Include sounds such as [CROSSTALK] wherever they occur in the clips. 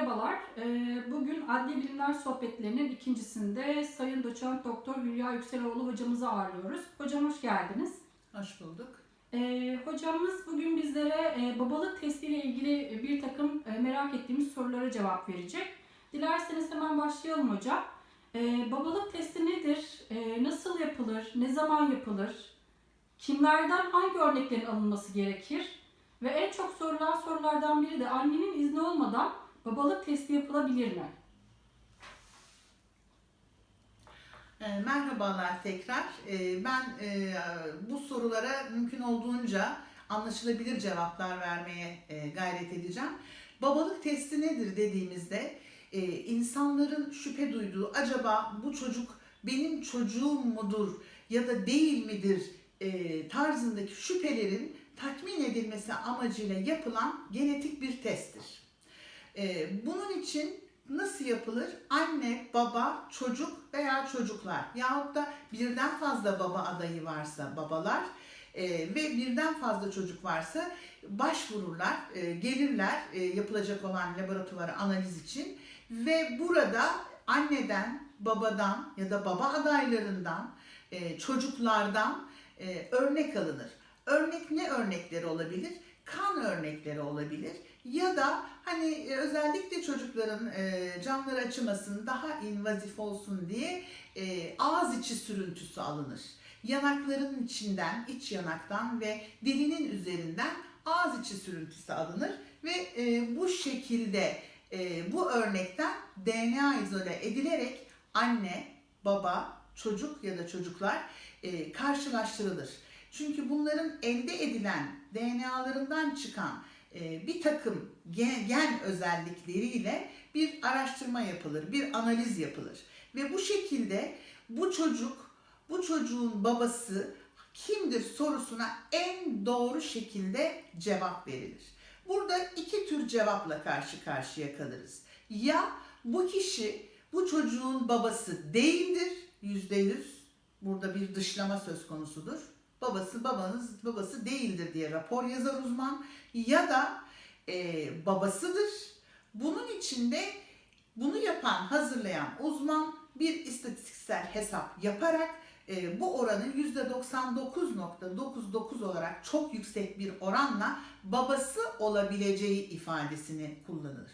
merhabalar. Ee, Bugün Adli Bilimler Sohbetlerinin ikincisinde Sayın Doçent Doktor Hülya Yükseloğlu hocamızı ağırlıyoruz. Hocam hoş geldiniz. Hoş bulduk. Ee, Hocamız bugün bizlere e, babalık testiyle ilgili bir takım e, merak ettiğimiz sorulara cevap verecek. Dilerseniz hemen başlayalım hocam. Ee, Babalık testi nedir? Nasıl yapılır? Ne zaman yapılır? Kimlerden hangi örneklerin alınması gerekir? Ve en çok sorulan sorulardan biri de annenin izni olmadan babalık testi yapılabilir mi? Ee, Merhabalar tekrar. Ee, Ben e, bu sorulara mümkün olduğunca anlaşılabilir cevaplar vermeye e, gayret edeceğim. Babalık testi nedir dediğimizde e, insanların şüphe duyduğu acaba bu çocuk benim çocuğum mudur ya da değil midir tarzındaki şüphelerin tatmin edilmesi amacıyla yapılan genetik bir testtir. E, Bunun için nasıl yapılır? Anne, baba, çocuk veya çocuklar yahut da birden fazla baba adayı varsa babalar e, ve birden fazla çocuk varsa başvururlar, e, gelirler e, yapılacak olan laboratuvar analiz için ve burada anneden, babadan ya da baba adaylarından, çocuklardan örnek alınır. Örnek ne örnekleri olabilir? Kan örnekleri olabilir ya da hani e, özellikle çocukların e, camları açılmasın daha invazif olsun diye e, ağız içi sürüntüsü alınır. Yanakların içinden, iç yanaktan ve dilinin üzerinden ağız içi sürüntüsü alınır ve e, bu şekilde e, bu örnekten DNA izole edilerek anne, baba, çocuk ya da çocuklar karşılaştırılır. Çünkü bunların elde edilen DNA'larından çıkan bir takım gen, gen özellikleriyle bir araştırma yapılır, bir analiz yapılır. Ve bu şekilde bu çocuk, bu çocuğun babası kimdir sorusuna en doğru şekilde cevap verilir. Burada iki tür cevapla karşı karşıya kalırız. Ya bu kişi bu çocuğun babası değildir, yüzde yüz. Burada bir dışlama söz konusudur. Babası babanız babası değildir diye rapor yazar uzman. Ya da e, babasıdır. Bunun içinde bunu yapan, hazırlayan uzman bir istatistiksel hesap yaparak e, bu oranı %99.99 olarak çok yüksek bir oranla babası olabileceği ifadesini kullanır.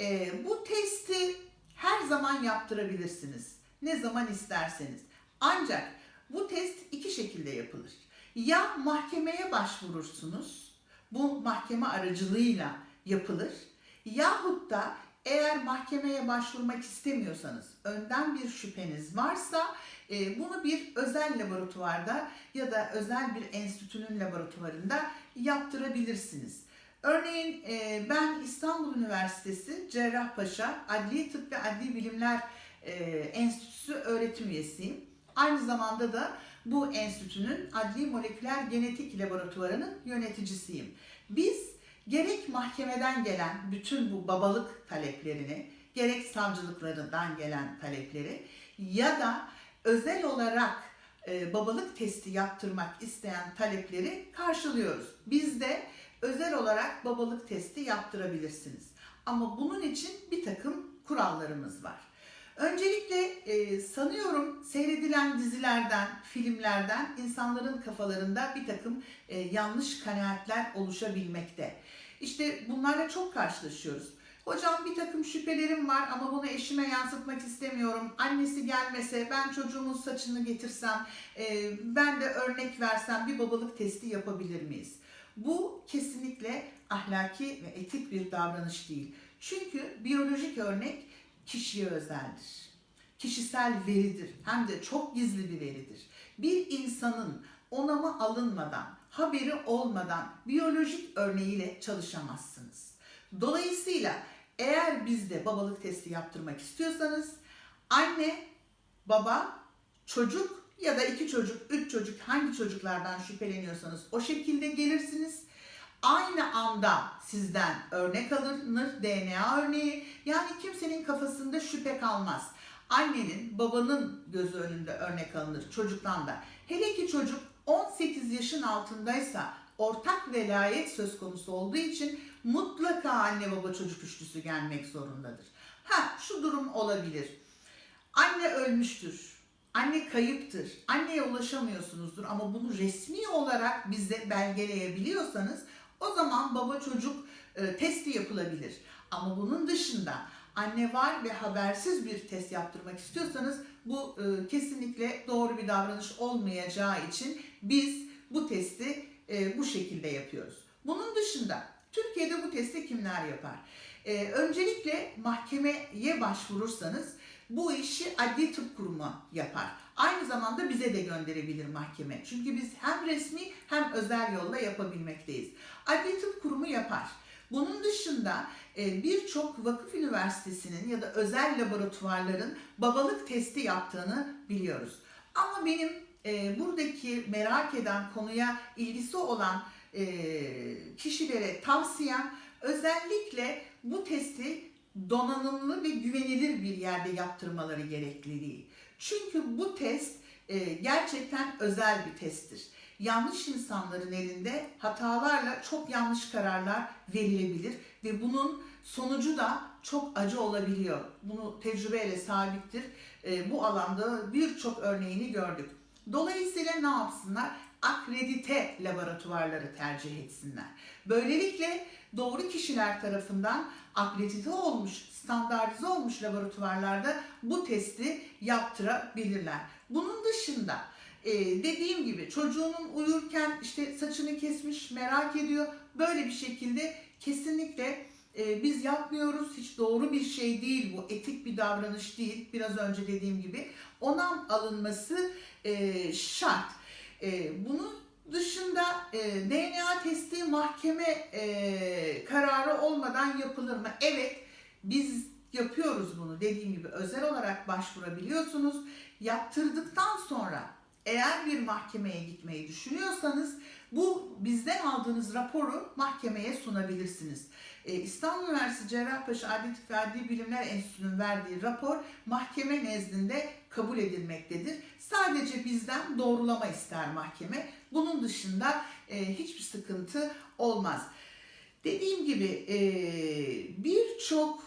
E, bu testi her zaman yaptırabilirsiniz. Ne zaman isterseniz. Ancak bu test şekilde yapılır. Ya mahkemeye başvurursunuz, bu mahkeme aracılığıyla yapılır. Yahut da eğer mahkemeye başvurmak istemiyorsanız, önden bir şüpheniz varsa e, bunu bir özel laboratuvarda ya da özel bir enstitünün laboratuvarında yaptırabilirsiniz. Örneğin e, ben İstanbul Üniversitesi Cerrahpaşa Adli Tıp ve Adli Bilimler e, Enstitüsü öğretim üyesiyim. Aynı zamanda da bu enstitünün Adli Moleküler Genetik Laboratuvarı'nın yöneticisiyim. Biz gerek mahkemeden gelen bütün bu babalık taleplerini, gerek savcılıklarından gelen talepleri ya da özel olarak e, babalık testi yaptırmak isteyen talepleri karşılıyoruz. Biz de özel olarak babalık testi yaptırabilirsiniz. Ama bunun için bir takım kurallarımız var. Öncelikle e, sanıyorum seyredilen dizilerden, filmlerden insanların kafalarında bir takım e, yanlış kanaatler oluşabilmekte. İşte bunlarla çok karşılaşıyoruz. Hocam bir takım şüphelerim var ama bunu eşime yansıtmak istemiyorum. Annesi gelmese, ben çocuğumun saçını getirsem, e, ben de örnek versem bir babalık testi yapabilir miyiz? Bu kesinlikle ahlaki ve etik bir davranış değil. Çünkü biyolojik örnek kişiye özeldir. Kişisel veridir. Hem de çok gizli bir veridir. Bir insanın onamı alınmadan, haberi olmadan biyolojik örneğiyle çalışamazsınız. Dolayısıyla eğer bizde babalık testi yaptırmak istiyorsanız anne, baba, çocuk ya da iki çocuk, üç çocuk hangi çocuklardan şüpheleniyorsanız o şekilde gelirsiniz. Aynı anda sizden örnek alınır, DNA örneği. Yani kimsenin kafasında şüphe kalmaz. Annenin, babanın gözü önünde örnek alınır çocuktan da. Hele ki çocuk 18 yaşın altındaysa ortak velayet söz konusu olduğu için mutlaka anne baba çocuk üçlüsü gelmek zorundadır. Ha şu durum olabilir. Anne ölmüştür. Anne kayıptır. Anneye ulaşamıyorsunuzdur ama bunu resmi olarak bize belgeleyebiliyorsanız o zaman baba çocuk e, testi yapılabilir. Ama bunun dışında anne var ve habersiz bir test yaptırmak istiyorsanız bu e, kesinlikle doğru bir davranış olmayacağı için biz bu testi e, bu şekilde yapıyoruz. Bunun dışında Türkiye'de bu testi kimler yapar? E, öncelikle mahkemeye başvurursanız bu işi adli tıp kurumu yapar. Aynı zamanda bize de gönderebilir mahkeme. Çünkü biz hem resmi hem özel yolla yapabilmekteyiz. Adli tıp kurumu yapar. Bunun dışında e, birçok vakıf üniversitesinin ya da özel laboratuvarların babalık testi yaptığını biliyoruz. Ama benim e, buradaki merak eden konuya ilgisi olan e, kişilere tavsiyem özellikle bu testi donanımlı ve güvenilir bir yerde yaptırmaları gerekliliği. Çünkü bu test e, gerçekten özel bir testtir. Yanlış insanların elinde hatalarla çok yanlış kararlar verilebilir ve bunun sonucu da çok acı olabiliyor. Bunu tecrübeyle sabittir. E, bu alanda birçok örneğini gördük. Dolayısıyla ne yapsınlar? Akredite laboratuvarları tercih etsinler. Böylelikle doğru kişiler tarafından akredite olmuş, standartize olmuş laboratuvarlarda bu testi yaptırabilirler. Bunun dışında e, dediğim gibi çocuğunun uyurken işte saçını kesmiş merak ediyor. Böyle bir şekilde kesinlikle e, biz yapmıyoruz. Hiç doğru bir şey değil bu. Etik bir davranış değil. Biraz önce dediğim gibi onam alınması e, şart. E, bunun dışında e, DNA testi mahkeme e, kararı olmadan yapılır mı? Evet biz yapıyoruz bunu. Dediğim gibi özel olarak başvurabiliyorsunuz. Yaptırdıktan sonra eğer bir mahkemeye gitmeyi düşünüyorsanız bu bizden aldığınız raporu mahkemeye sunabilirsiniz. Ee, İstanbul Üniversitesi Cerrahpaşa Adli Tıp Adli Bilimler Enstitüsü'nün verdiği rapor mahkeme nezdinde kabul edilmektedir. Sadece bizden doğrulama ister mahkeme. Bunun dışında e, hiçbir sıkıntı olmaz. Dediğim gibi e, birçok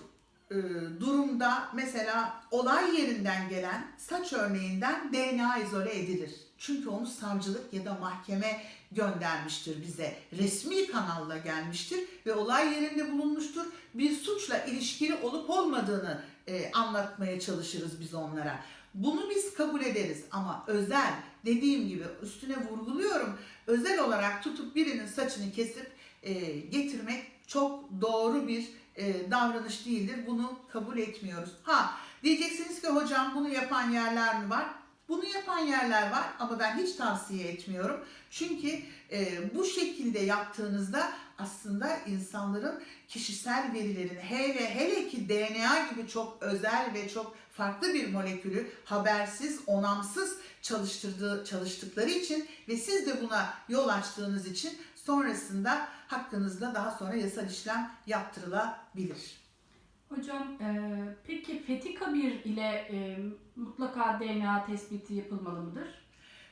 e, durumda mesela olay yerinden gelen saç örneğinden DNA izole edilir. Çünkü onu savcılık ya da mahkeme göndermiştir bize. Resmi kanalla gelmiştir ve olay yerinde bulunmuştur. Bir suçla ilişkili olup olmadığını e, anlatmaya çalışırız biz onlara. Bunu biz kabul ederiz ama özel dediğim gibi üstüne vurguluyorum. Özel olarak tutup birinin saçını kesip e, getirmek çok doğru bir e, davranış değildir. Bunu kabul etmiyoruz. Ha diyeceksiniz ki hocam bunu yapan yerler mi var? Bunu yapan yerler var ama ben hiç tavsiye etmiyorum. Çünkü e, bu şekilde yaptığınızda aslında insanların kişisel verilerini hele hele ki DNA gibi çok özel ve çok farklı bir molekülü habersiz, onamsız çalıştırdığı çalıştıkları için ve siz de buna yol açtığınız için sonrasında hakkınızda daha sonra yasal işlem yaptırılabilir. Hocam e, peki Fetika 1 ile e, mutlaka DNA tespiti yapılmalı mıdır?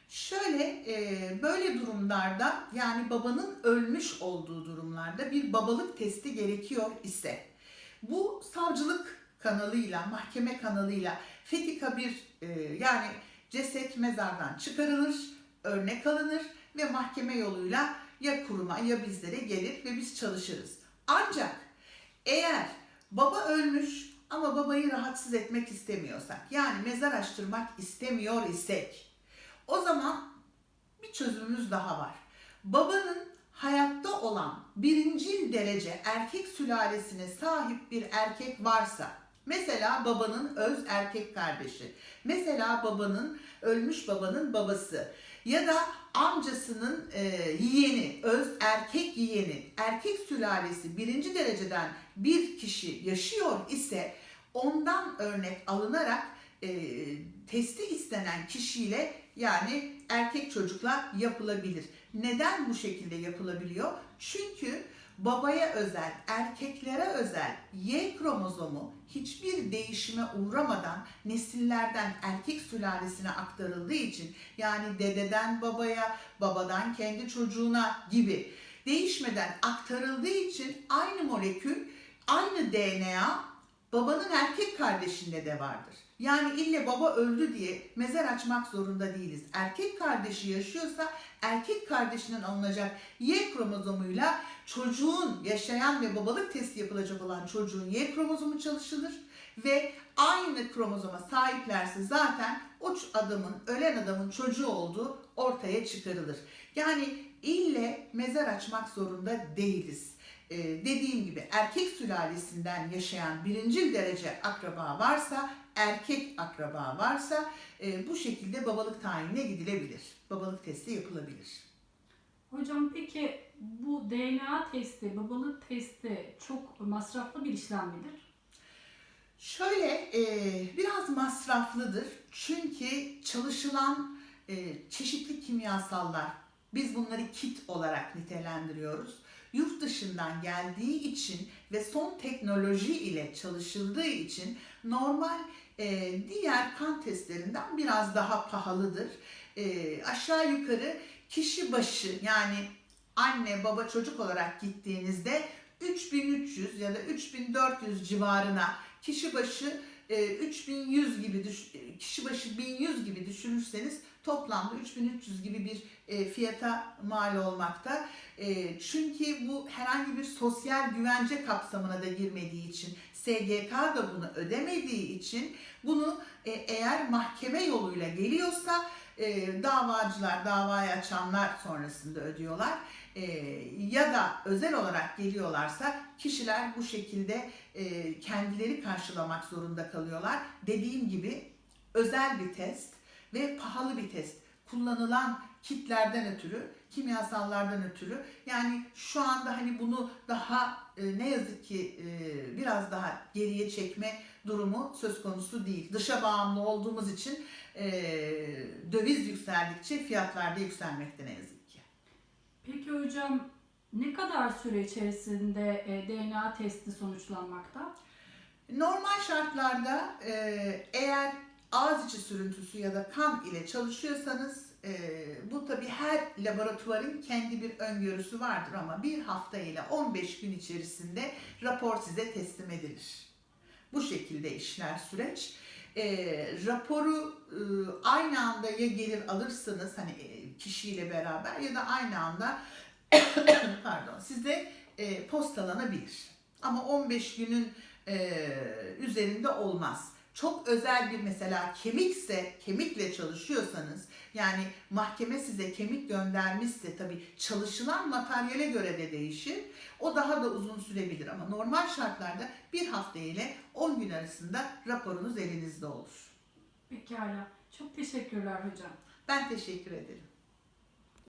Şöyle e, böyle durumlarda yani babanın ölmüş olduğu durumlarda bir babalık testi gerekiyor ise bu savcılık kanalıyla, mahkeme kanalıyla fetika bir e, yani ceset mezardan çıkarılır, örnek alınır ve mahkeme yoluyla ya kuruma ya bizlere gelir ve biz çalışırız. Ancak eğer baba ölmüş ama babayı rahatsız etmek istemiyorsak yani mezar açtırmak istemiyor isek o zaman bir çözümümüz daha var. Babanın hayatta olan birincil derece erkek sülalesine sahip bir erkek varsa, mesela babanın öz erkek kardeşi, mesela babanın, ölmüş babanın babası ya da amcasının e, yeğeni, öz erkek yeğeni, erkek sülalesi birinci dereceden bir kişi yaşıyor ise ondan örnek alınarak e, testi istenen kişiyle yani erkek çocukla yapılabilir. Neden bu şekilde yapılabiliyor? Çünkü babaya özel, erkeklere özel Y kromozomu hiçbir değişime uğramadan nesillerden erkek sülalesine aktarıldığı için yani dededen babaya, babadan kendi çocuğuna gibi değişmeden aktarıldığı için aynı molekül, aynı DNA babanın erkek kardeşinde de vardır. Yani ille baba öldü diye mezar açmak zorunda değiliz. Erkek kardeşi yaşıyorsa erkek kardeşinden alınacak Y kromozomuyla çocuğun yaşayan ve babalık testi yapılacak olan çocuğun Y kromozomu çalışılır ve aynı kromozoma sahiplerse zaten o adamın, ölen adamın çocuğu olduğu ortaya çıkarılır. Yani ille mezar açmak zorunda değiliz. Ee, dediğim gibi erkek sülalesinden yaşayan birincil derece akraba varsa, erkek akraba varsa e, bu şekilde babalık tayinine gidilebilir. Babalık testi yapılabilir. Hocam peki bu DNA testi, babalık testi çok masraflı bir işlem midir? Şöyle e, biraz masraflıdır çünkü çalışılan e, çeşitli kimyasallar, biz bunları kit olarak nitelendiriyoruz. Yurt dışından geldiği için ve son teknoloji ile çalışıldığı için normal e, diğer kan testlerinden biraz daha pahalıdır. E, aşağı yukarı kişi başı yani anne baba çocuk olarak gittiğinizde 3300 ya da 3400 civarına kişi başı e, 3100 gibi düş, kişi başı 1100 gibi düşünürseniz toplamda 3300 gibi bir e, fiyata mal olmakta. E, çünkü bu herhangi bir sosyal güvence kapsamına da girmediği için SGK da bunu ödemediği için bunu e, eğer mahkeme yoluyla geliyorsa davacılar, davayı açanlar sonrasında ödüyorlar. Ya da özel olarak geliyorlarsa kişiler bu şekilde kendileri karşılamak zorunda kalıyorlar. Dediğim gibi özel bir test ve pahalı bir test. Kullanılan kitlerden ötürü, kimyasallardan ötürü yani şu anda hani bunu daha e, ne yazık ki e, biraz daha geriye çekme durumu söz konusu değil. Dışa bağımlı olduğumuz için e, döviz yükseldikçe fiyatlar da yükselmekte ne yazık ki. Peki hocam ne kadar süre içerisinde e, DNA testi sonuçlanmakta? Normal şartlarda e, eğer ağız içi sürüntüsü ya da kan ile çalışıyorsanız e, bu tabi her laboratuvarın kendi bir öngörüsü vardır ama bir hafta ile 15 gün içerisinde rapor size teslim edilir. Bu şekilde işler süreç. E, raporu e, aynı anda ya gelir alırsınız hani e, kişiyle beraber ya da aynı anda [COUGHS] pardon size e, postalanabilir. Ama 15 günün e, üzerinde olmaz. Çok özel bir mesela kemikse, kemikle çalışıyorsanız yani mahkeme size kemik göndermişse tabii çalışılan materyale göre de değişir. O daha da uzun sürebilir ama normal şartlarda bir hafta ile 10 gün arasında raporunuz elinizde olur. Pekala. Çok teşekkürler hocam. Ben teşekkür ederim.